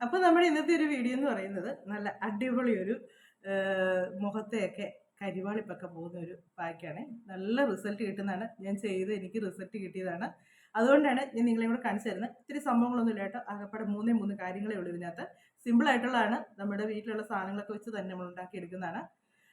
അപ്പോൾ നമ്മുടെ ഇന്നത്തെ ഒരു വീഡിയോ എന്ന് പറയുന്നത് നല്ല അടിപൊളി ഒരു മുഖത്തെയൊക്കെ കരിവാളിപ്പൊക്കെ പോകുന്ന ഒരു പാക്കാണ് നല്ല റിസൾട്ട് കിട്ടുന്നതാണ്. ഞാൻ ചെയ്ത് എനിക്ക് റിസൾട്ട് കിട്ടിയതാണ്. അതുകൊണ്ടാണ് ഞാൻ നിങ്ങളെ കൂടെ കാണിച്ചു തരുന്നത്. ഇത്തിരി സംഭവങ്ങളൊന്നും ഇല്ല കേട്ടോ. ആകപ്പാടെ മൂന്നേ മൂന്ന് കാര്യങ്ങളേ ഉള്ളൂ ഇതിനകത്ത്. സിമ്പിൾ ആയിട്ടുള്ളതാണ്. നമ്മുടെ വീട്ടിലുള്ള സാധനങ്ങളൊക്കെ വെച്ച് തന്നെ നമ്മൾ ഉണ്ടാക്കിയെടുക്കുന്നതാണ്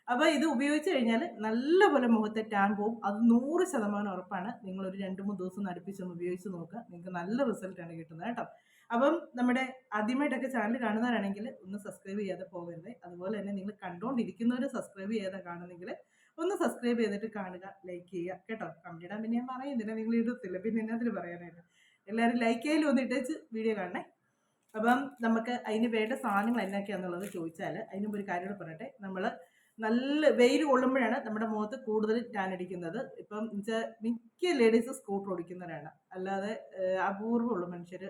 അപ്പോൾ ഇത് ഉപയോഗിച്ച് കഴിഞ്ഞാൽ നല്ലപോലെ മുഖത്തെ ടാൻ പോവും. അത് നൂറ് ശതമാനം ഉറപ്പാണ്. നിങ്ങളൊരു രണ്ട് മൂന്ന് ദിവസം അടുപ്പിച്ചൊന്ന് ഉപയോഗിച്ച് നോക്കുക. നിങ്ങൾക്ക് നല്ല റിസൾട്ടാണ് കിട്ടുന്നത് കേട്ടോ. അപ്പം നമ്മുടെ ആദ്യമായിട്ടൊക്കെ ചാനൽ കാണുന്നവരാണെങ്കിൽ ഒന്ന് സബ്സ്ക്രൈബ് ചെയ്യാതെ പോകരുത്. അതുപോലെ തന്നെ നിങ്ങൾ കണ്ടുകൊണ്ടിരിക്കുന്നവർ സബ്സ്ക്രൈബ് ചെയ്യാതെ കാണുന്നെങ്കിൽ ഒന്ന് സബ്സ്ക്രൈബ് ചെയ്തിട്ട് കാണുക ലൈക്ക് ചെയ്യുക. കേട്ടോ? കമന്റ് ഇടാൻ പിന്നെ ഞാൻ പറയുന്നില്ല. നിങ്ങൾ ഇടത്തില്ല. പിന്നെ എന്നതിൽ പറയാനായിട്ട്. എല്ലാവരും ലൈക്ക് ചെയ്യലും ഒന്ന് ഇട്ടേച്ച് വീഡിയോ കാണണേ. അപ്പം നമുക്ക് അതിന് വേണ്ട സാധനങ്ങൾ എന്നൊക്കെയാണെന്നുള്ളത് ചോദിച്ചാൽ അതിന് ഒരു കാര്യം പറയട്ടെ. നമ്മൾ നല്ല വെയിൽ കൊള്ളുമ്പോഴാണ് നമ്മുടെ മുഖത്ത് കൂടുതൽ ടാൻ അടിക്കുന്നത്. ഇപ്പം മിക്ക ലേഡീസ് സ്കൂട്ടർ ഓടിക്കുന്നവരാണ്. അല്ലാതെ അപൂർവമുള്ള മനുഷ്യർ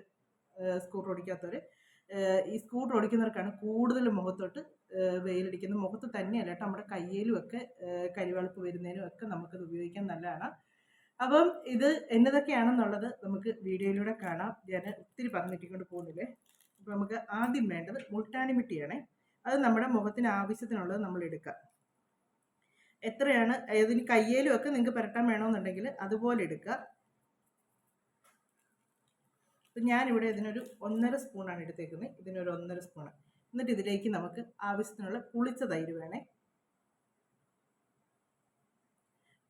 സ്കൂട്ടർ ഓടിക്കാത്തവർ ഈ സ്കൂട്ടർ ഓടിക്കുന്നവർക്കാണ് കൂടുതൽ മുഖത്തോട്ട് വെയിലടിക്കുന്നത്. മുഖത്ത് തന്നെയല്ല കേട്ടോ നമ്മുടെ കയ്യിലും ഒക്കെ കരിവെളുപ്പ് വരുന്നതിനും ഒക്കെ നമുക്കത് ഉപയോഗിക്കാൻ നല്ലതാണ്. അപ്പം ഇത് എന്നതൊക്കെയാണെന്നുള്ളത് നമുക്ക് വീഡിയോയിലൂടെ കാണാം. ഞാൻ ഒത്തിരി പറഞ്ഞിട്ടിക്കൊണ്ട് പോകുന്നില്ലേ? അപ്പം നമുക്ക് ആദ്യം വേണ്ടത് മുട്ടാനിമിട്ടിയാണ് അത് നമ്മുടെ മുഖത്തിന് ആവശ്യത്തിനുള്ളത് നമ്മൾ എടുക്കാം എത്രയാണ്? അതിന് കയ്യേലും ഒക്കെ നിങ്ങൾക്ക് പുരട്ടാൻ വേണമെന്നുണ്ടെങ്കിൽ അതുപോലെ എടുക്കുക. ഞാനിവിടെ ഇതിനൊരു ഒന്നര സ്പൂണാണ് എടുത്തേക്കുന്നത്. ഇതിനൊരു ഒന്നര സ്പൂണ്. എന്നിട്ട് ഇതിലേക്ക് നമുക്ക് ആവശ്യത്തിനുള്ള പുളിച്ച തൈര് വേണേ.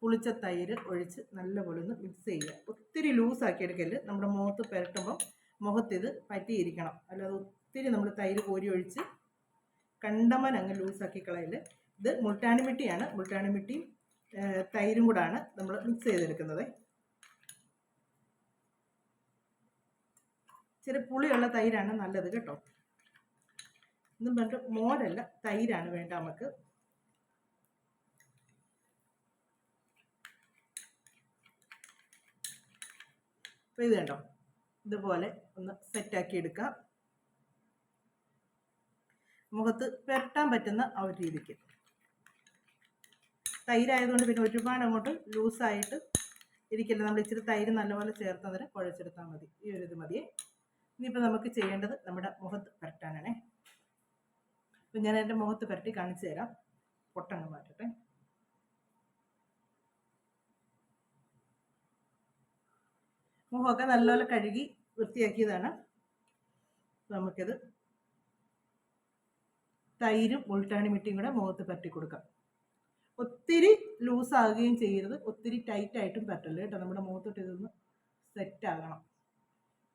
പുളിച്ച തൈര് ഒഴിച്ച് നല്ലപോലെ ഒന്ന് മിക്സ് ചെയ്യുക. ഒത്തിരി ലൂസാക്കി എടുക്കൽ നമ്മുടെ മുഖത്ത് പുരട്ടുമ്പോൾ ഇത് പറ്റിയിരിക്കണം. അല്ലാതെ ഒത്തിരി നമ്മൾ തൈര് കോരി ഒഴിച്ച് കണ്ടമൻ അങ്ങ് ലൂസാക്കി കളയൽ. ഇത് മുൾട്ടാണിമിട്ടിയാണ് മുൾട്ടാണിമിട്ടിയും തൈരും കൂടാണ് നമ്മൾ മിക്സ് ചെയ്തെടുക്കുന്നത്. ഇച്ചിരി പുളിയുള്ള തൈരാണ് നല്ലത് കേട്ടോ. ഇതും പറഞ്ഞിട്ട് മോരല്ല തൈരാണ് വേണ്ട നമുക്ക്. അപ്പോൾ ഇത് കണ്ടോ? ഇതുപോലെ ഒന്ന് സെറ്റാക്കി എടുക്കാം. മുഖത്ത് പുരട്ടാൻ പറ്റുന്ന ആ ഒരു രീതിക്ക്. തൈരായതുകൊണ്ട് പിന്നെ ഒരുപാട് അങ്ങോട്ട് ലൂസായിട്ട് ഇരിക്കില്ല? നമ്മൾ ഇച്ചിരി തൈര് നല്ലപോലെ ചേർത്തതിന് കുഴച്ചെടുത്താൽ മതി. ഈ ഒരു ഇത് മതിയേ. ഇനിയിപ്പോൾ നമുക്ക് ചെയ്യേണ്ടത് നമ്മുടെ മുഖത്ത് പുരട്ടാനാണേ. അപ്പം ഞാൻ എന്റെ മുഖത്ത് പുരട്ടി കാണിച്ചു തരാം. പൊട്ടങ്ങ് മാറ്റട്ടെ. മുഖമൊക്കെ നല്ലപോലെ കഴുകി വൃത്തിയാക്കിയതാണ്. നമുക്കിത് തൈരും ഉൾട്ടാണി മിട്ടിയും കൂടെ മുഖത്ത് പറ്റി കൊടുക്കാം. ഒത്തിരി ലൂസ് ആകുകയും ചെയ്യരുത്. ഒത്തിരി ടൈറ്റായിട്ടും പറ്റല്ല കേട്ടോ. നമ്മുടെ മുഖത്തോട്ട് ഇതൊന്ന് സെറ്റ് ആകണം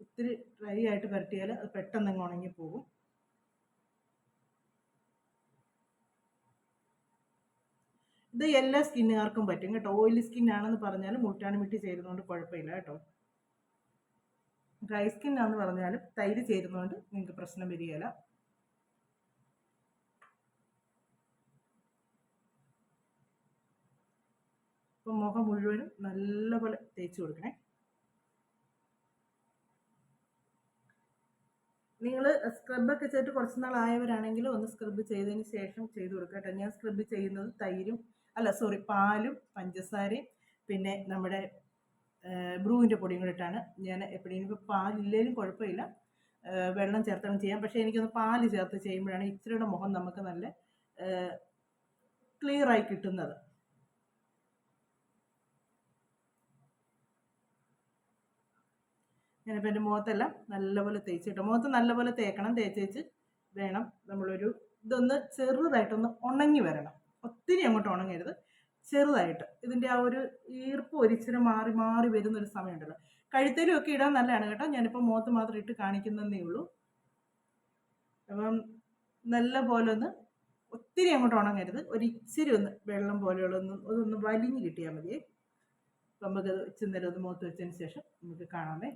ഒത്തിരി ഡ്രൈ ആയിട്ട് പരട്ടിയാൽ അത് പെട്ടെന്ന് അങ്ങ് ഉണങ്ങി പോകും. ഇത് എല്ലാ സ്കിന്നുകാർക്കും പറ്റും കേട്ടോ. ഓയിലി ആണെന്ന് പറഞ്ഞാലും മുൾട്ടാണി മിട്ടി ചേരുന്നതുകൊണ്ട് കുഴപ്പമില്ല കേട്ടോ. ഡ്രൈ ആണെന്ന് പറഞ്ഞാലും തൈര് ചേരുന്നതുകൊണ്ട് നിങ്ങൾക്ക് പ്രശ്നം വരികയില്ല. അപ്പം മുഖം മുഴുവനും നല്ലപോലെ തേച്ച് കൊടുക്കണേ. നിങ്ങൾ സ്ക്രബൊക്കെ ചെയ്തിട്ട് കുറച്ച് നാളായവരാണെങ്കിൽ ഒന്ന് സ്ക്രബ് ചെയ്തതിന് ശേഷം ചെയ്ത് കൊടുക്കുക കേട്ടോ. ഞാൻ സ്ക്രബ് ചെയ്യുന്നത് തൈരും അല്ല സോറി പാലും പഞ്ചസാരയും പിന്നെ നമ്മുടെ ബ്രൂവിന്റെ പൊടിയും കൂടെ ഇട്ടാണ്. ഞാൻ എപ്പോഴും ഇപ്പോൾ പാലില്ലേലും കുഴപ്പമില്ല. വെള്ളം ചേർത്താണ് ചെയ്യാം. പക്ഷേ എനിക്കൊന്ന് പാൽ ചേർത്ത് ചെയ്യുമ്പോഴാണ് ഇച്ചിരിയുടെ മുഖം നമുക്ക് നല്ല ക്ലിയറായി കിട്ടുന്നത്. ഞാനിപ്പോൾ എന്റെ മുഖത്തെല്ലാം നല്ലപോലെ കിട്ടും മുഖത്ത് നല്ലപോലെ തേക്കണം തേച്ച് തേച്ച് വേണം നമ്മളൊരു ഇതൊന്ന് ചെറുതായിട്ടൊന്ന് ഉണങ്ങി വരണം. ഒത്തിരി അങ്ങോട്ട് ഉണങ്ങരുത്. ചെറുതായിട്ട് ഇതിന്റെ ആ ഒരു ഈർപ്പ് ഒരിച്ചിരി മാറി മാറി വരുന്ന ഒരു സമയമുണ്ടല്ലോ. കഴുത്തേലും ഒക്കെ ഇടാൻ നല്ലതാണ് കേട്ടോ. ഞാനിപ്പോൾ മുഖത്ത് മാത്രം ഇട്ട് കാണിക്കുന്നതേ ഉള്ളൂ. അപ്പം നല്ല പോലെ ഒന്ന് ഒത്തിരി അങ്ങോട്ട് ഉണങ്ങരുത്. ഒരിച്ചിരി ഒന്ന് വെള്ളം പോലെയുള്ള ഒന്ന് അതൊന്ന് വലിഞ്ഞ് കിട്ടിയാൽ മതിയേ. നമുക്കത് ഇച്ചിരി ഒന്ന് മുഖത്ത് വെച്ചതിന് ശേഷം നമുക്ക് കാണാമേ.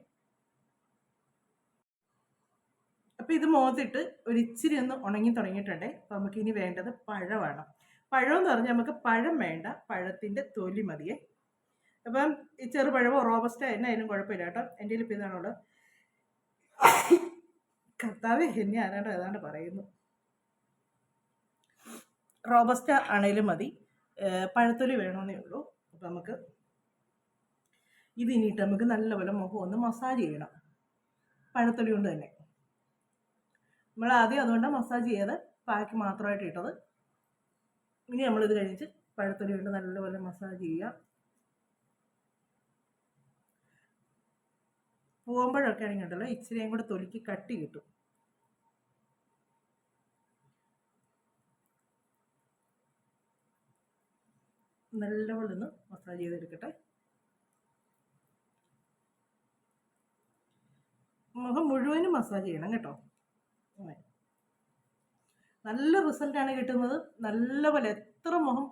അപ്പം ഇത് മോത്തിട്ട് ഒരു ഇച്ചിരി ഒന്ന് ഉണങ്ങി തുടങ്ങിയിട്ടുണ്ടേ. അപ്പം നമുക്ക് ഇനി വേണ്ടത് പഴമാണ്. പഴം എന്ന് പറഞ്ഞാൽ നമുക്ക് പഴം വേണ്ട പഴത്തിന്റെ തൊലി മതിയേ. അപ്പം ഈ ചെറുപഴമോ റോബസ്റ്റോ എന്നെ അതിനും കുഴപ്പമില്ല കേട്ടോ. എന്റെ കയ്യിൽ ഇപ്പം ഇതാണുള്ളത്. കർത്താവ് എന്നെ ആരാണ്ടോ ഏതാണ്ട് പറയുന്നു. റോബസ്റ്റ ആണേലും മതി. പഴത്തൊലി വേണമെന്നേ ഉള്ളൂ. അപ്പം നമുക്ക് ഇത് ഇനിയിട്ട് നമുക്ക് നല്ലപോലെ മുഖം ഒന്ന് മസാജ് ചെയ്യണം. പഴത്തൊലി കൊണ്ട് തന്നെ. നമ്മൾ ആദ്യം അതുകൊണ്ട് മസാജ് ചെയ്യാതെ പാക്ക് മാത്രമായിട്ട് ഇട്ടത്. ഇനി നമ്മളിത് കഴിഞ്ഞിട്ട് പഴത്തൊലി കൊണ്ട് നല്ലപോലെ മസാജ് ചെയ്യാം പോകുമ്പോഴൊക്കെ ആണെങ്കിൽ ഉണ്ടല്ലോ ഇച്ചിരിയും കൂടെ തൊലിക്ക് കട്ടി കിട്ടും. നല്ലപോലെ ഒന്ന് മസാജ് ചെയ്തെടുക്കട്ടെ. മുഖം മുഴുവനും മസാജ് ചെയ്യണം കേട്ടോ. നല്ല റിസൾട്ടാണ് കിട്ടുന്നത്. നല്ലപോലെ എത്ര മുഖം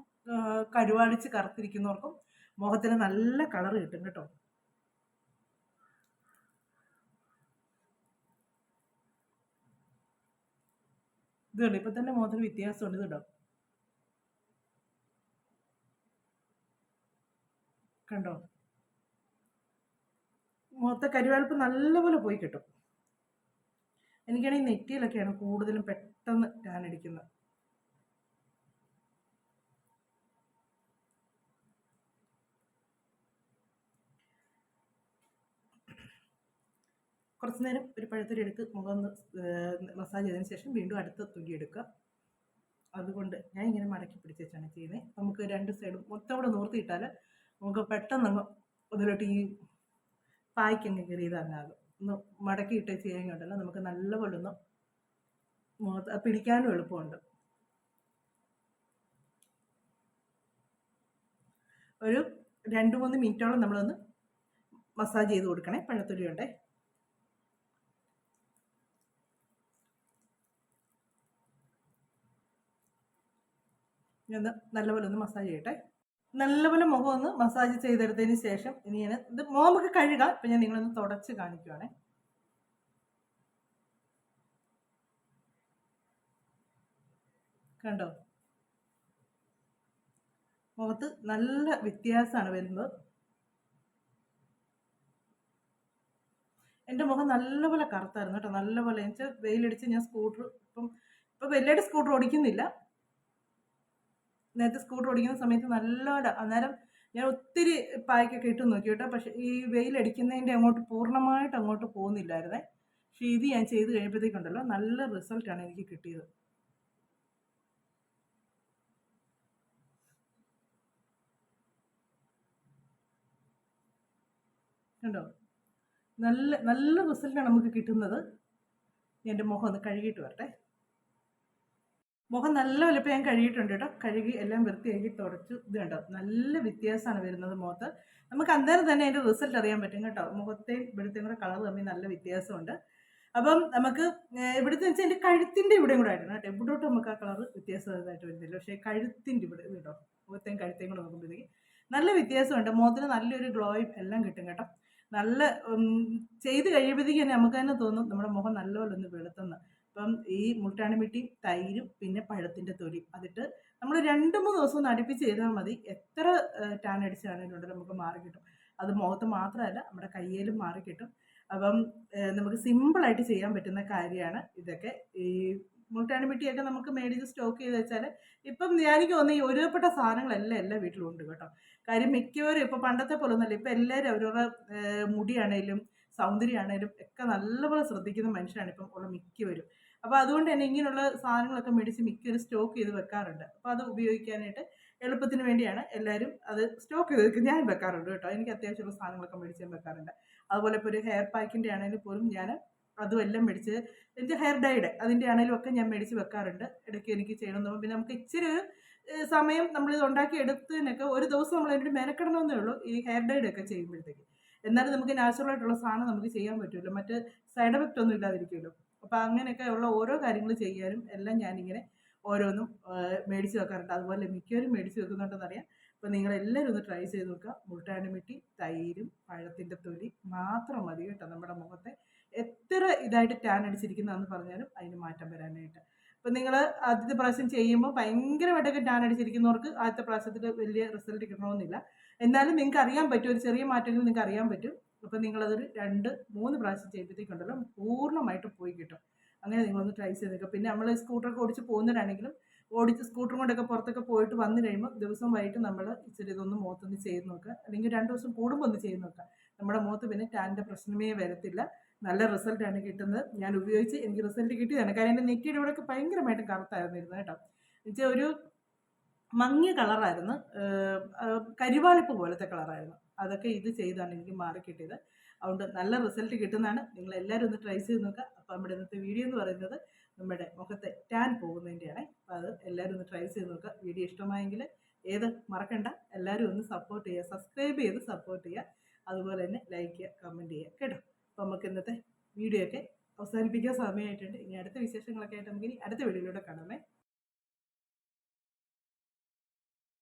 കരുവാടിച്ച് കറുത്തിരിക്കുന്നവർക്കും മുഖത്തിന് നല്ല കളർ കിട്ടും കേട്ടോ. ഇത് കണ്ടോ? ഇപ്പൊ തന്നെ മുഖത്തിന് വ്യത്യാസമുണ്ട് ഇതുണ്ടോ കണ്ടോ? മുഖത്തെ കരുവാളിപ്പ് നല്ലപോലെ പോയി കിട്ടും. എനിക്കാണെങ്കിൽ നെറ്റിയിലൊക്കെയാണ് കൂടുതലും പെട്ടെന്ന് ടാൻ അടിക്കുന്നത്. കുറച്ച് നേരം ഒരു പഴത്തൊലി എടുത്ത് മുഖം മസാജ് ചെയ്തതിന് ശേഷം വീണ്ടും അടുത്ത തൊലി എടുക്കുക. അതുകൊണ്ട് ഞാൻ ഇങ്ങനെ മടക്കി പിടിച്ച് വെച്ചാണ് ചെയ്യുന്നത്. നമുക്ക് രണ്ട് സൈഡും മൊത്തം കൂടെ നൂർത്തിയിട്ടാൽ നമുക്ക് പെട്ടെന്ന് അങ്ങ് അതിലോട്ട് ഈ പായ്ക്കങ്ങ് കയറിയത് അങ്ങാകും ഒന്ന് മടക്കിയിട്ട് ചെയ്യാൻ ഉണ്ടല്ലോ നമുക്ക് നല്ലപോലെ ഒന്ന് പിടിക്കാനും എളുപ്പമുണ്ട്. ഒരു രണ്ട് മൂന്ന് മിനിറ്റോളം നമ്മളൊന്ന് മസാജ് ചെയ്ത് കൊടുക്കണേ. പഴത്തൊലി ഉണ്ടേ. ഒന്ന് നല്ലപോലെ ഒന്ന് മസാജ് ചെയ്യട്ടെ. നല്ലപോലെ മുഖം ഒന്ന് മസാജ് ചെയ്തെടുത്തതിന് ശേഷം ഇനി ഞാൻ ഇത് മുഖമൊക്കെ കഴുകാം. ഇപ്പം ഞാൻ നിങ്ങളൊന്ന് തുടച്ച് കാണിക്കുവാണേ. കണ്ടോ? മുഖത്ത് നല്ല വ്യത്യാസമാണ് വരുന്നത്. എന്റെ മുഖം നല്ലപോലെ കറുത്തായിരുന്നു കേട്ടോ. നല്ലപോലെ എന്നുവെച്ചാൽ വെയിലടിച്ച് ഞാൻ സ്കൂട്ടർ ഇപ്പം ഇപ്പം വലിയായിട്ട് സ്കൂട്ടർ ഓടിക്കുന്നില്ല. നേരത്തെ സ്കൂട്ടർ ഓടിക്കുന്ന സമയത്ത് നല്ലപോലെ അന്നേരം ഞാൻ ഒത്തിരി പായ്ക്കൊക്കെ ഇട്ട് നോക്കി കേട്ടോ. പക്ഷെ ഈ വെയിലടിക്കുന്നതിന്റെ അങ്ങോട്ട് പൂർണമായിട്ട് അങ്ങോട്ട് പോകുന്നില്ലായിരുന്നേ. പക്ഷേ ഇത് ഞാൻ ചെയ്ത് കഴിയുമ്പോഴത്തേക്കുണ്ടല്ലോ നല്ല റിസൾട്ടാണ് എനിക്ക് കിട്ടിയത്. കണ്ടോ? നല്ല നല്ല റിസൾട്ടാണ് നമുക്ക് കിട്ടുന്നത്. എന്റെ മുഖം ഒന്ന് കഴുകിയിട്ട് വരട്ടെ. മുഖം നല്ല വലുപ്പം ഞാൻ കഴുകിയിട്ടുണ്ട് കേട്ടോ. കഴുകി എല്ലാം വൃത്തിയാക്കി തുടച്ചു. ഇത് കണ്ടോ? നല്ല വ്യത്യാസമാണ് വരുന്നത് മുഖത്ത്. നമുക്ക് അന്നേരം തന്നെ അതിന്റെ റിസൾട്ട് അറിയാൻ പറ്റും കേട്ടോ. മുഖത്തെയും ഇവിടുത്തെയും കൂടെ കളർ തമ്മിൽ നല്ല വ്യത്യാസമുണ്ട്. അപ്പം നമുക്ക് ഇവിടുത്തെ വെച്ചാൽ എന്റെ കഴുത്തിന്റെ ഇവിടെയും കൂടെ ആയിരുന്നു കേട്ടോ. എവിടോട്ട് നമുക്ക് ആ കളർ വ്യത്യാസമായിട്ട് വരുന്നില്ല. പക്ഷേ കഴുത്തിന്റെ ഇവിടെ കേട്ടോ. മുഖത്തെയും കഴുത്തെയും കൂടെ നോക്കുമ്പോഴത്തേക്ക് നല്ല വ്യത്യാസമുണ്ട്. മുഖത്തിന് നല്ലൊരു ഗ്ലോയും എല്ലാം കിട്ടും കേട്ടോ. നല്ല ചെയ്ത് കഴിയുമ്പോഴത്തേക്ക് തന്നെ നമുക്ക് തന്നെ തോന്നും നമ്മുടെ മുഖം നല്ലപോലെ ഒന്ന് വെളുത്തെന്ന്. അപ്പം ഈ മുൾട്ടാണിമിട്ടിയും തൈരും പിന്നെ പഴത്തിന്റെ തൊലി അതിട്ട് നമ്മൾ രണ്ട് മൂന്ന് ദിവസം നടിപ്പിച്ച് ചെയ്താൽ മതി. എത്ര ടാൻ അടിച്ചാണെങ്കിലും നമുക്ക് മാറി കിട്ടും. അത് മുഖത്ത് മാത്രമല്ല നമ്മുടെ കയ്യിലും മാറി കിട്ടും. അപ്പം നമുക്ക് സിമ്പിളായിട്ട് ചെയ്യാൻ പറ്റുന്ന കാര്യമാണ് ഇതൊക്കെ. ഈ മുൾട്ടാണിമിട്ടിയൊക്കെ നമുക്ക് മേടിച്ച് സ്റ്റോക്ക് ചെയ്ത് വെച്ചാൽ ഇപ്പം എനിക്ക് തോന്നുന്നു ഈ ഒരുപ്പെട്ട സാധനങ്ങളെല്ലാം എല്ലാ വീട്ടിലും ഉണ്ട് കേട്ടോ. കാര്യം മിക്കവരും ഇപ്പം പണ്ടത്തെ പോലെ ഒന്നുമല്ല ഇപ്പം എല്ലാവരും അവരവരുടെ മുടിയാണേലും സൗന്ദര്യമാണേലും ഒക്കെ നല്ലപോലെ ശ്രദ്ധിക്കുന്ന മനുഷ്യരാണ് ഇപ്പം ഉള്ള മിക്കവരും. അപ്പോൾ അതുകൊണ്ട് തന്നെ ഇങ്ങനെയുള്ള സാധനങ്ങളൊക്കെ മേടിച്ച് മിക്കവരും സ്റ്റോക്ക് ചെയ്ത് വെക്കാറുണ്ട്. അപ്പോൾ അത് ഉപയോഗിക്കാനായിട്ട് എളുപ്പത്തിന് വേണ്ടിയാണ് എല്ലാവരും അത് സ്റ്റോക്ക് ചെയ്ത് വെക്കുന്നത് ഞാൻ വെക്കാറുണ്ട് കേട്ടോ. എനിക്ക് അത്യാവശ്യമുള്ള സാധനങ്ങളൊക്കെ മേടിച്ച് വെക്കാറുണ്ട്. അതുപോലെ ഇപ്പോൾ ഒരു ഹെയർ പാക്കിന്റെ ആണെങ്കിലും പോലും ഞാൻ അതും എല്ലാം മേടിച്ച് എന്റെ ഹെയർ ഡൈഡ് അതിന്റെ ആണെങ്കിലും ഒക്കെ ഞാൻ മേടിച്ച് വെക്കാറുണ്ട്. ഇടയ്ക്ക് എനിക്ക് ചെയ്യണമെന്ന് പിന്നെ നമുക്ക് ഇച്ചിരി ഒരു സമയം സമയം നമ്മളിത് ഉണ്ടാക്കി എടുത്തതിനൊക്കെ ഒരു ദിവസം നമ്മൾ അതിന്റെ മെനക്കെടണമെന്നേ ഉള്ളൂ ഈ ഹെയർ ഡൈഡ് ഒക്കെ ചെയ്യുമ്പോഴത്തേക്ക്. എന്നാലും നമുക്ക് നാച്ചുറൽ ആയിട്ടുള്ള സാധനം നമുക്ക് ചെയ്യാൻ പറ്റുമല്ലോ മറ്റ് സൈഡ് എഫക്റ്റ് ഒന്നും ഇല്ലാതിരിക്കുമല്ലോ. അപ്പോൾ അങ്ങനെയൊക്കെ ഉള്ള ഓരോ കാര്യങ്ങൾ ചെയ്യാനും എല്ലാം ഞാനിങ്ങനെ ഓരോന്നും മേടിച്ച് വെക്കാറുണ്ട്. അതുപോലെ മിക്കവരും മേടിച്ച് വെക്കുന്നുണ്ടെന്നറിയാം അപ്പോൾ നിങ്ങളെല്ലാവരും ഒന്ന് ട്രൈ ചെയ്ത് നോക്കുക. മുൾട്ടാണിമിട്ടി തൈരും പഴത്തിന്റെ തൊലി മാത്രം മതി കേട്ടോ നമ്മുടെ മുഖത്തെ. എത്ര ഇതായിട്ട് ടാൻ അടിച്ചിരിക്കുന്നതെന്ന് പറഞ്ഞാലും അതിന് മാറ്റം വരാനായിട്ട്. അപ്പം നിങ്ങൾ ആദ്യത്തെ പ്രാവശ്യം ചെയ്യുമ്പോൾ ഭയങ്കരമായിട്ടൊക്കെ ടാൻ അടിച്ചിരിക്കുന്നവർക്ക് ആദ്യത്തെ പ്രാവശ്യത്തിൽ വലിയ റിസൾട്ട് കിട്ടണമെന്നില്ല. എന്നാലും നിങ്ങൾക്ക് അറിയാൻ പറ്റും. ഒരു ചെറിയ മാറ്റങ്ങൾ നിങ്ങൾക്ക് അറിയാൻ പറ്റും. അപ്പം നിങ്ങളതൊരു രണ്ട് മൂന്ന് പ്രാവശ്യം ചെയ്യുമ്പോഴത്തേക്കുണ്ടല്ലോ പൂർണമായിട്ട് പോയി കിട്ടും. അങ്ങനെ നിങ്ങളൊന്ന് ട്രൈ ചെയ്ത് നോക്കുക പിന്നെ നമ്മൾ സ്കൂട്ടറൊക്കെ ഓടിച്ച് പോകുന്നവരാണെങ്കിലും ഓടിച്ച് സ്കൂട്ടർ കൊണ്ടൊക്കെ പുറത്തൊക്കെ പോയിട്ട് വന്നു കഴിയുമ്പോൾ ദിവസം വൈകിട്ട് നമ്മൾ ഇച്ചിരി ഇതൊന്ന് മുഖത്തൊന്ന് ചെയ്ത് നോക്കുക അല്ലെങ്കിൽ രണ്ട് ദിവസം കൂടുമ്പോൾ ഒന്ന് ചെയ്ത് നോക്കുക നമ്മുടെ മുഖത്ത് പിന്നെ ടാന്റെ പ്രശ്നമേ വരത്തില്ല. നല്ല റിസൾട്ടാണ് കിട്ടുന്നത്. ഞാൻ ഉപയോഗിച്ച് എനിക്ക് റിസൾട്ട് കിട്ടിയതാണ്. കാരണം എന്റെ നെറ്റിയുടെ ഇവിടെ ഒക്കെ ഭയങ്കരമായിട്ട് കറുത്തായിരുന്നു ഇരുന്നത് കേട്ടോ. എന്നുവെച്ചാൽ ഒരു മങ്ങിയ കളറായിരുന്നു കരിവാളിപ്പ് പോലത്തെ കളറായിരുന്നു അതൊക്കെ ഇത് ചെയ്താണ് എനിക്ക് മാറി കിട്ടിയത്. അതുകൊണ്ട് നല്ല റിസൾട്ട് കിട്ടുന്നതാണ്. നിങ്ങൾ എല്ലാവരും ഒന്ന് ട്രൈ ചെയ്ത് നോക്കുക. അപ്പോൾ നമ്മുടെ ഇന്നത്തെ വീഡിയോ എന്ന് പറയുന്നത് നമ്മുടെ മുഖത്തെ ടാൻ പോകുന്നതിന്റെയാണ് അപ്പോൾ അത് എല്ലാവരും ഒന്ന് ട്രൈ ചെയ്ത് നോക്കുക. വീഡിയോ ഇഷ്ടമായെങ്കിൽ ഏത് മറക്കണ്ട. എല്ലാവരും ഒന്ന് സപ്പോർട്ട് ചെയ്യുക. സബ്സ്ക്രൈബ് ചെയ്ത് സപ്പോർട്ട് ചെയ്യുക. അതുപോലെ തന്നെ ലൈക്ക് ചെയ്യുക കമന്റ് ചെയ്യുക. കേട്ടോ? അപ്പോൾ നമുക്ക് ഇന്നത്തെ വീഡിയോ ഒക്കെ അവസാനിപ്പിക്കാൻ സമയമായിട്ടുണ്ട്. ഇനി അടുത്ത വിശേഷങ്ങളൊക്കെ ആയിട്ട് നമുക്ക് ഇനി അടുത്ത വീഡിയോയിലൂടെ കാണാമേ.